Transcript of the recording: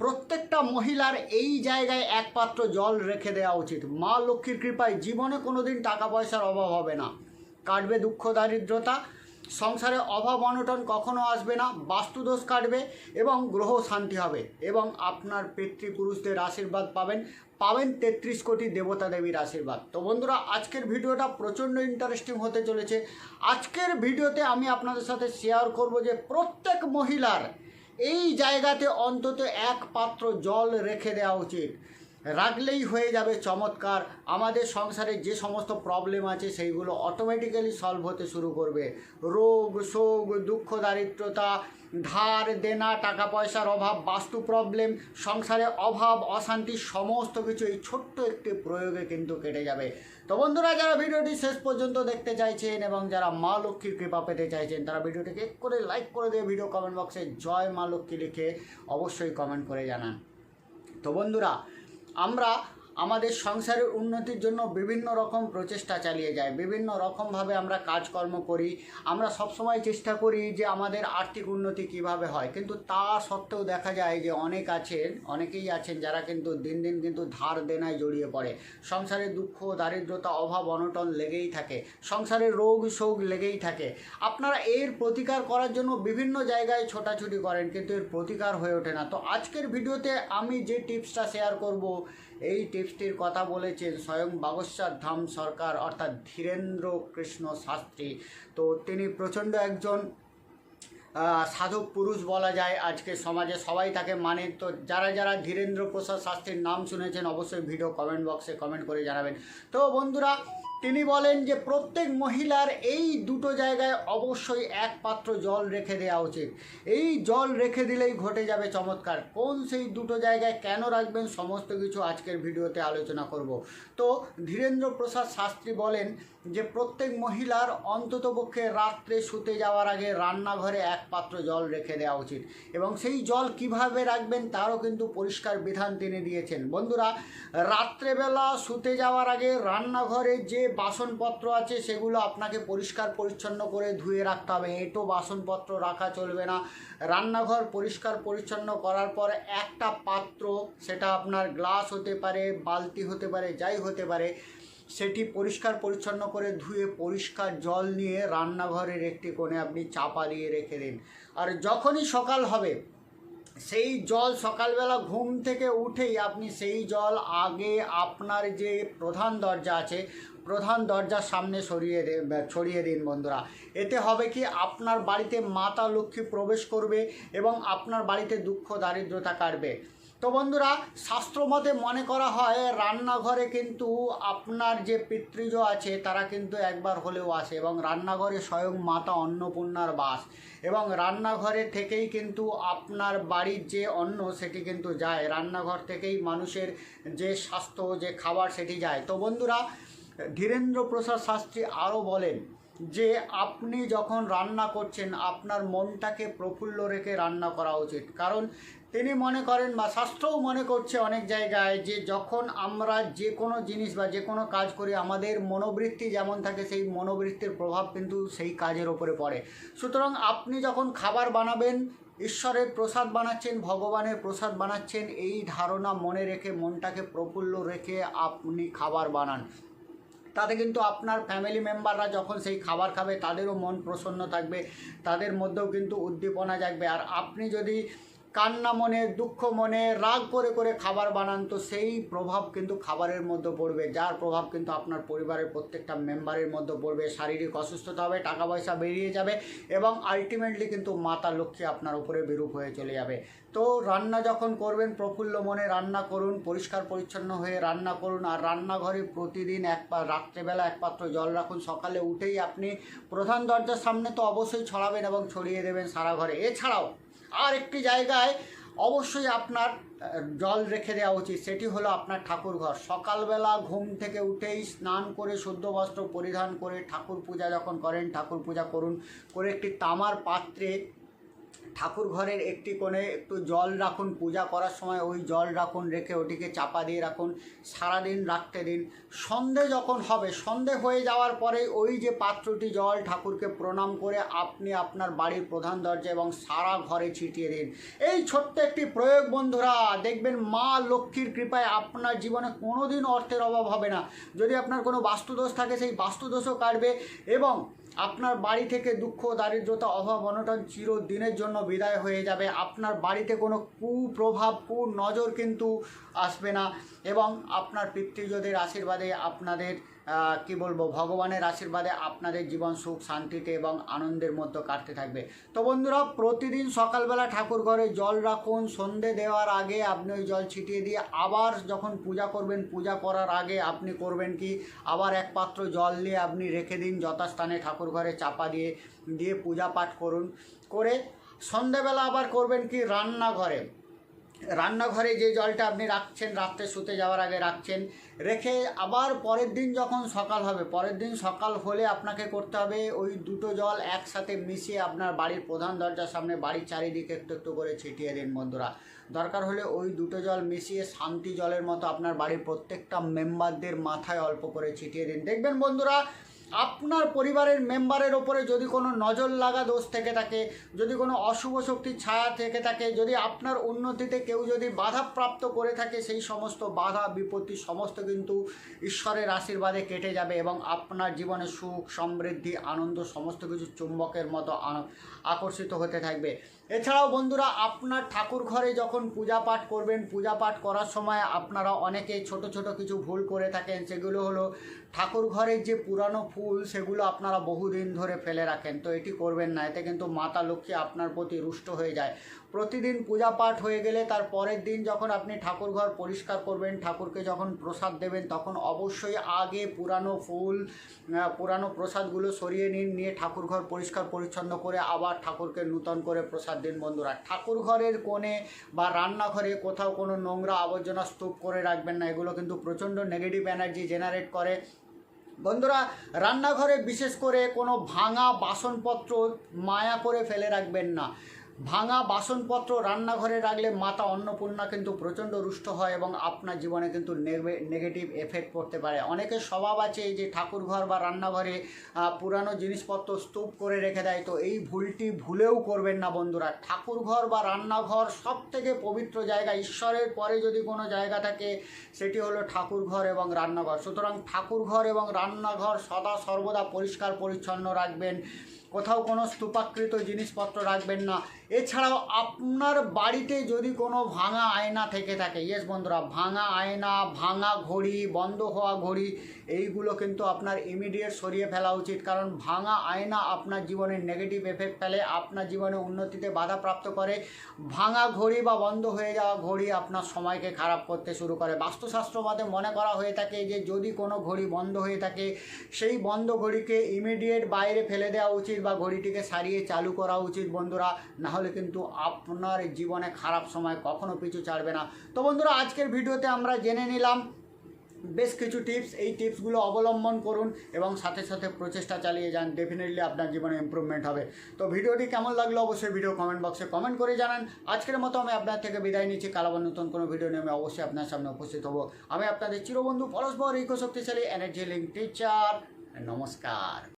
প্রত্যেকটা মহিলার এই জায়গায় এক পাত্র জল রেখে দেওয়া উচিত। মা লক্ষ্মীর কৃপায় জীবনে কোনোদিন টাকা পয়সার অভাব হবে না। কাটবে দুঃখ, দারিদ্রতা, সংসারে অভাব, অনটন কখনো আসবে না, বাস্তুদোষ কাটবে এবং গ্রহ শান্তি হবে এবং আপনার পিতৃপুরুষদের আশীর্বাদ পাবেন। পাবেন তেত্রিশ কোটি দেবতা দেবীর আশীর্বাদ। তো বন্ধুরা, আজকের ভিডিওটা প্রচণ্ড ইন্টারেস্টিং হতে চলেছে। আজকের ভিডিওতে আমি আপনাদের সাথে শেয়ার করব যে প্রত্যেক মহিলার এই জায়গাতে অন্তত এক পাত্র জল রেখে দেওয়া উচিত। রাখলেই হয়ে যাবে চমৎকার। আমাদের সংসারে যে সমস্ত প্রবলেম আছে, সেইগুলো অটোমেটিক্যালি সলভ হতে শুরু করবে। রোগ, শোক, দুঃখ, দারিদ্রতা, ধার, দেনা, টাকা পয়সার অভাব, বাস্তু প্রবলেম সংসারে অভাব, অশান্তি, সমস্ত কিছু এই ছোট্ট একটি প্রয়োগে কিন্তু কেটে যাবে। তো বন্ধুরা, যারা ভিডিওটি শেষ পর্যন্ত দেখতে চাইছেন এবং যারা মা লক্ষ্মীর কৃপা পেতে চাইছেন, তারা ভিডিওটিকে এক করে লাইক করে দিয়ে ভিডিও কমেন্ট বক্সে জয় মা লক্ষ্মী লিখে অবশ্যই কমেন্ট করে জানান। তো বন্ধুরা আমরা আমাদের সংসারের উন্নতির জন্য বিভিন্ন রকম প্রচেষ্টা চালিয়ে যায়। বিভিন্ন রকমভাবে আমরা কাজকর্ম করি। আমরা সবসময় চেষ্টা করি যে আমাদের আর্থিক উন্নতি কীভাবে হয়। কিন্তু তা সত্ত্বেও দেখা যায় যে অনেক আছেন, অনেকেই আছেন যারা কিন্তু দিন দিন কিন্তু ধার দেনায় জড়িয়ে পড়ে। সংসারে দুঃখ, দারিদ্রতা, অভাব, অনটন লেগেই থাকে। সংসারে রোগ, শোক লেগেই থাকে। আপনারা এর প্রতিকার করার জন্য বিভিন্ন জায়গায় ছোটাছুটি করেন, কিন্তু এর প্রতিকার হয়ে ওঠে না। তো আজকের ভিডিওতে আমি যে টিপসটা শেয়ার করব এই টিপসটির কথা বলেছেন স্বয়ং বাগস্যার ধাম সরকার অর্থাৎ ধীরেন্দ্র কৃষ্ণ শাস্ত্রী। তো তিনি প্রচণ্ড একজন সাধক পুরুষ বলা যায় আজকে সমাজে। সবাই তাকে মানে তো যারা যারা ধীরেন্দ্র প্রসাদ শাস্ত্রীর নাম শুনেছেন অবশ্যই ভিডিও কমেন্ট বক্সে কমেন্ট করে জানাবেন। তো বন্ধুরা তিনি বলেন যে প্রত্যেক মহিলার এই দুটো জায়গায় অবশ্যই এক পাত্র জল রেখে দেওয়া উচিত। এই জল রেখে দিলেই ঘটে যাবে চমৎকার। কোন সেই দুটো জায়গায় কেন রাখবেন সমস্ত কিছু আজকের ভিডিওতে আলোচনা করব। তো ধীরেন্দ্র প্রসাদ শাস্ত্রী বলেন যে প্রত্যেক মহিলার অন্ততপক্ষে রাত্রে শুতে যাওয়ার আগে রান্নাঘরে এক পাত্র জল রেখে দেওয়া উচিত। এবং সেই জল কীভাবে রাখবেন তারও কিন্তু পরিষ্কার বিধান তিনি দিয়েছেন। বন্ধুরা, রাত্রেবেলা শুতে যাওয়ার আগে রান্নাঘরে যে বাসনপত্র আছে সেগুলো আপনাকে পরিষ্কার পরিচ্ছন্ন করে ধুয়ে রাখতে হবে। এঁটো বাসনপত্র রাখা চলবে না। রান্নাঘর পরিষ্কার পরিচ্ছন্ন করার পর একটা পাত্র, সেটা আপনার গ্লাস হতে পারে, বালতি হতে পারে, যাই হতে পারে সেটি পরিষ্কার পরিচ্ছন্ন করে ধুয়ে পরিষ্কার জল নিয়ে রান্নাঘরের একটি কোণে আপনি চাপা দিয়ে রেখে দিন। আর যখনই সকাল হবে, সেই জল সকালবেলা ঘুম থেকে উঠেই আপনি সেই জল আগে আপনার যে প্রধান দরজা আছে, প্রধান দরজার সামনে সরিয়ে ছড়িয়ে দিন বন্ধুরা। এতে হবে কি, আপনার বাড়িতে মাতা লক্ষ্মী প্রবেশ করবে এবং আপনার বাড়িতে দুঃখ দারিদ্রতা কাটবে। তো বন্ধুরা, শাস্ত্রমতে মনে করা হয় রান্নাঘরে কিন্তু আপনার যে পিতৃজ আছে, তারা কিন্তু একবার হলেও আসে এবং রান্নাঘরে স্বয়ং মাতা অন্নপূর্ণার বাস এবং রান্নাঘরে থেকেই কিন্তু আপনার বাড়ির যে অন্ন, সেটি কিন্তু যায়। রান্নাঘর থেকেই মানুষের যে স্বাস্থ্য, যে খাবার, সেটি যায়। তো বন্ধুরা, ধীরেন্দ্র প্রসাদ শাস্ত্রী আরও বলেন যে, আপনি যখন রান্না করছেন, আপনার মনটাকে প্রফুল্ল রেখে রান্না করা উচিত। কারণ তিনি মনে করেন বা শাস্ত্রও মনে করছে অনেক জায়গায় যে যখন আমরা যে কোনো জিনিস বা যে কোনো কাজ করি, আমাদের মনোবৃত্তি যেমন থাকে, সেই মনোবৃত্তির প্রভাব কিন্তু সেই কাজের ওপরে পড়ে। সুতরাং আপনি যখন খাবার বানাবেন, ঈশ্বরের প্রসাদ বানাচ্ছেন, ভগবানের প্রসাদ বানাচ্ছেন, এই ধারণা মনে রেখে, মনটাকে প্রফুল্ল রেখে আপনি খাবার বানান। তাতে কিন্তু আপনার ফ্যামিলি মেম্বাররা যখন সেই খাবার খাবে, তাদেরও মন প্রসন্ন থাকবে, তাদের মধ্যেও কিন্তু উদ্দীপনা জাগবে। আর আপনি যদি কান্না মনে, দুঃখ মনে, রাগ করে করে খাবার বানান, তো সেই প্রভাব কিন্তু খাবারের মধ্যে পড়বে। যার প্রভাব কিন্তু আপনার পরিবারের প্রত্যেকটা মেম্বারের মধ্যে পড়বে। শারীরিক অসুস্থতা হবে টাকা পয়সা বেরিয়ে যাবে এবং আলটিমেটলি কিন্তু মাতা লক্ষ্মী আপনার উপরে বিরূপ হয়ে চলে যাবে। তো রান্না যখন করবেন, প্রফুল্ল মনে রান্না করুন, পরিষ্কার পরিচ্ছন্ন হয়ে রান্না করুন আর রান্নাঘরে প্রতিদিন এক পা, রাত্রেবেলা এক পাত্র জল রাখুন। সকালে উঠেই আপনি প্রধান দরজার সামনে তো অবশ্যই ছড়াবেন এবং ছড়িয়ে দেবেন সারা ঘরে। এছাড়াও আর একটি জায়গায় অবশ্যই আপনার জল রেখে দেওয়া উচিত। সেটি হলো আপনার ঠাকুরঘর সকালবেলা ঘুম থেকে উঠেই স্নান করে শুদ্ধ বস্ত্র পরিধান করে ঠাকুর পূজা যখন করেন, ঠাকুর পূজা করুন, করে একটি তামার পাত্রে ঠাকুর ঘরের একটি কোণে একটু জল রাখুন, পূজা করার সময় ওই জল রাখুন, রেখে ওটিকে চাপা দিয়ে রাখুন, সারাদিন রাখতে দিন। সন্ধে যখন হবে, সন্ধে হয়ে যাওয়ার পরে ওই যে পাত্রটি জল ঠাকুরকে প্রণাম করে আপনি আপনার বাড়ির প্রধান দরজা এবং সারা ঘরে ছিটিয়ে দিন। এই ছোট্ট একটি প্রয়োগ বন্ধুরা, দেখবেন মা লক্ষ্মীর কৃপায় আপনার জীবনে কোনোদিন অর্থের অভাব হবে না। যদি আপনার কোনো বাস্তুদোষ থাকে, সেই বাস্তুদোষও কাটবে এবং আপনার বাড়ি থেকে দুঃখ, দারিদ্রতা, অভাব, অনটন চিরদিনের জন্য বিদায় হয়ে যাবে। আপনার বাড়িতে কোনো কুপ্রভাব কু নজর কিন্তু আসবে না। এবং আপনার পিতৃজদের আশীর্বাদে আপনাদের কি বলব, ভগবানের আশীর্বাদে আপনাদের জীবন সুখ, শান্তিতে এবং আনন্দের মধ্যে কাটতে থাকবে। তো বন্ধুরা, প্রতিদিন সকালবেলা ঠাকুর ঘরে জল রাখুন। সন্ধে দেওয়ার আগে আপনি ওই জল ছিটিয়ে দিয়ে আবার যখন পূজা করবেন, পূজা করার আগে আপনি করবেন কি, আবার এক পাত্র জল দিয়ে আপনি রেখে দিন, যথাস্থানে ঠাকুর ঘরে চাপা দিয়ে দিয়ে পূজা পাঠ করুন। করে সন্ধেবেলা আবার করবেন কি, রান্নাঘরে। রান্নাঘরে যে জলটা আপনি রাখছেন, রাত্রে শুতে যাওয়ার আগে রাখছেন, রেখে আবার পরের দিন যখন সকাল হবে, পরের দিন সকাল হলে আপনাকে করতে হবে ওই দুটো জল একসাথে মিশিয়ে আপনার বাড়ির প্রধান দরজার সামনে, বাড়ির চারিদিকে একটু একটু করে ছিটিয়ে দিন বন্ধুরা। দরকার হলে ওই দুটো জল মিশিয়ে শান্তি জলের মতো আপনার বাড়ির প্রত্যেকটা মেম্বারদের মাথায় অল্প করে ছিটিয়ে দিন। দেখবেন বন্ধুরা আপনার পরিবারের মেম্বারের ওপরে যদি কোনো নজর লাগা দোষ থেকে থাকে, যদি কোনো অশুভ শক্তির ছায়া থেকে থাকে, যদি আপনার উন্নতিতে কেউ যদি বাধাপ্রাপ্ত করে থাকে, সেই সমস্ত বাধা, বিপত্তি সমস্ত কিন্তু ঈশ্বরের আশীর্বাদে কেটে যাবে এবং আপনার জীবনে সুখ, সমৃদ্ধি, আনন্দ, সমস্ত কিছু চুম্বকের মতো আকর্ষিত হতে থাকবে। এছাড়াও বন্ধুরা, আপনার ঠাকুর ঘরে যখন পূজা পাঠ করবেন, পূজা পাঠ করার সময় আপনারা অনেকে ছোট ছোট কিছু ভুল করে থাকেন। সেগুলো হলো ঠাকুর ঘরের যে পুরানো ফুল, সেগুলো আপনারা বহুদিন ধরে ফেলে রাখেন। তো এটি করবেন না, এতে কিন্তু মাতা লক্ষ্মী আপনার প্রতি রুষ্ট হয়ে যায়। প্রতিদিন পূজা পাঠ হয়ে গেলে তার পরের দিন যখন আপনি ঠাকুর ঘর পরিষ্কার করবেন, ঠাকুরকে যখন প্রসাদ দেবেন, তখন অবশ্যই আগে পুরানো ফুল পুরানো প্রসাদগুলো সরিয়ে নিন, নিয়ে ঠাকুর ঘর পরিষ্কার পরিচ্ছন্ন করে আবার ঠাকুরকে নূতন করে প্রসাদ দিন বন্ধুরা। ঠাকুর ঘরের কোণে বা রান্নাঘরে কোথাও কোনো নোংরা আবর্জনা স্তূপ করে রাখবেন না, এগুলো কিন্তু প্রচণ্ড নেগেটিভ এনার্জি জেনারেট করে। বন্ধুরা, রান্নাঘরে বিশেষ করে কোনো ভাঙা বাসনপত্র মায়া করে ফেলে রাখবেন না। ভাঙা বাসনপত্র রান্নাঘরে রাখলে মাতা অন্নপূর্ণা কিন্তু প্রচণ্ড রুষ্ট হয় এবং আপনার জীবনে কিন্তু নেগেটিভ এফেক্ট পড়তে পারে। অনেকের স্বভাব আছে যে ঠাকুরঘর বা রান্নাঘরে পুরানো জিনিসপত্র স্তূপ করে রেখে দেয়। তো এই ভুলটি ভুলেও করবেন না বন্ধুরা। ঠাকুরঘর বা রান্নাঘর সব থেকে পবিত্র জায়গা। ঈশ্বরের পরে যদি কোনো জায়গা থাকে, সেটি হলো ঠাকুরঘর এবং রান্নাঘর। সুতরাং ঠাকুরঘর এবং রান্নাঘর সদা সর্বদা পরিষ্কার পরিচ্ছন্ন রাখবেন। কোথাও কোনো স্তূপাকৃত জিনিসপত্র রাখবেন না। এছাড়াও আপনার বাড়িতে যদি কোনো ভাঙা আয়না থেকে থাকে ইয়েস বন্ধুরা, ভাঙা আয়না, ভাঙা ঘড়ি, বন্ধ হওয়া ঘড়ি, এইগুলো কিন্তু আপনার ইমিডিয়েট সরিয়ে ফেলা উচিত। কারণ ভাঙা আয়না আপনার জীবনে নেগেটিভ এফেক্ট ফেলে, আপনার জীবনে উন্নতিতে বাধাপ্রাপ্ত করে। ভাঙা ঘড়ি বা বন্ধ হয়ে যাওয়া ঘড়ি আপনার সময়কে খারাপ করতে শুরু করে। বাস্তুশাস্ত্র মতে মনে করা হয়ে থাকে যে, যদি কোনো ঘড়ি বন্ধ হয়ে থাকে, সেই বন্ধ ঘড়িকে ইমিডিয়েট বাইরে ফেলে দেওয়া উচিত বা ঘড়িটিকে সারিয়ে চালু করা উচিত বন্ধুরা। না হলে কিন্তু আপনার জীবনে খারাপ সময় কখনো পিছু ছাড়বে না। তো বন্ধুরা, আজকের ভিডিওতে আমরা জেনে নিলাম বেশ কিছু টিপস। এই টিপসগুলো অবলম্বন করুন এবং সাথে সাথে প্রচেষ্টা চালিয়ে যান। ডেফিনেটলি আপনার জীবনে ইম্প্রুভমেন্ট হবে। তো ভিডিওটি কেমন লাগল অবশ্যই ভিডিও কমেন্ট বক্সে কমেন্ট করে জানান। আজকের মতো আমি আপনার থেকে বিদায় নিচ্ছি। কালাবার নতুন কোনো ভিডিও নিয়ে আমি অবশ্যই আপনার সামনে উপস্থিত হব। আমি আপনাদের চিরবন্ধু পরস্পর ইকো শক্তিশালী এনার্জি লিঙ্ক টিচার নমস্কার।